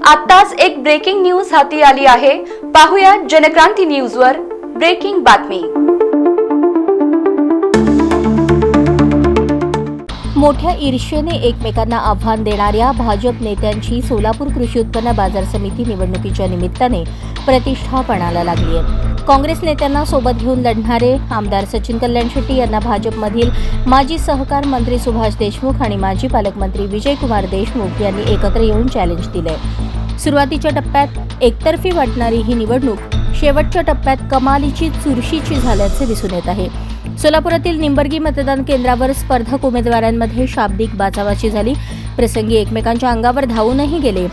आत्ताच एक breaking news हाती आली आहे. पाहूया जनक्रांती न्यूजवर ब्रेकिंग बातमी. मोठ्या ईर्ष्येने एकमेकांना आव्हान देणाऱ्या भाजप नेत्यांची सोलापूर कृषी उत्पन्न बाजार समिती निवडणुकीच्या निमित्ताने प्रतिष्ठा पणाला लागली आहे. काँग्रेस नेत्यांना सोबत घेऊन लढणारे आमदार सचिन कल्याण शेट्टी यांना भाजपमधील माजी सहकार मंत्री सुभाष देशमुख आणि माजी पालकमंत्री विजयकुमार देशमुख यांनी एकत्र येऊन चॅलेंज दिले. सुरुवातीच्या टप्प्यात एकतर्फी वाटणारी ही निवडणूक शेवटच्या टप्प्यात कमालीची चुरशीची झाल्याचे दिसून येत आहे. सोलापुरातील निंबर्गी मतदान केंद्रावर स्पर्धक उमेदवारांमध्ये शाब्दिक बाचाबाची झाली. प्रसंगी एकमेकांच्या अंगावर धावूनही गेले.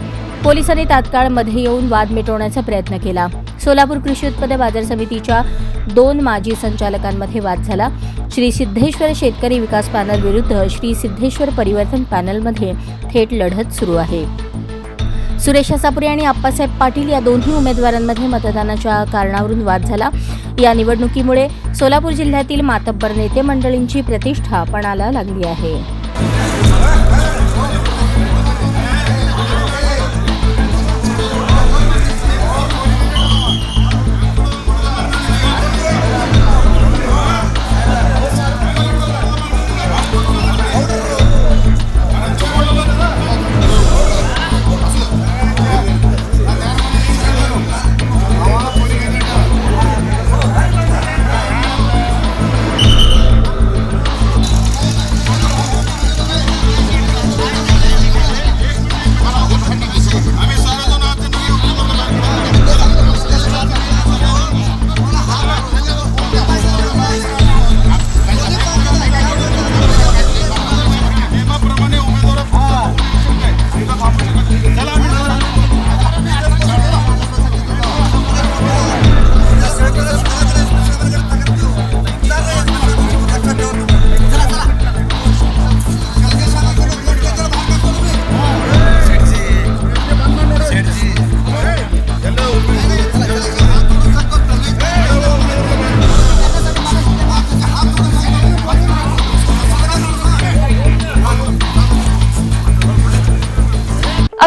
पोलिसांनी तात्काळमध्ये येऊन वाद मिटवण्याचा प्रयत्न केला. सोलापूर कृषी उत्पन्न बाजार समितीच्या दोन माजी संचालकांमध्ये वाद झाला. श्री सिद्धेश्वर शेतकरी विकास पॅनल विरुद्ध श्री सिद्धेश्वर परिवर्तन पॅनलमध्ये थेट लढत सुरू आहे. सुरेश सापुरे आणि आप्पासाहेब पाटील या दोन्ही उमेदवारांमध्ये मतदानाच्या कारणावरून वाद झाला. या निवडणुकीमुळे सोलापूर जिल्ह्यातील मातब्बर नेते मंडळींची प्रतिष्ठा पणाला लागली आहे.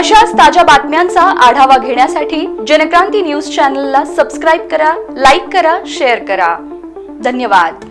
अशाच ताज्या बातम्यांचा आढावा घेण्यासाठी जनक्रांती न्यूज चॅनलला सबस्क्राईब करा लाईक करा शेअर करा. धन्यवाद.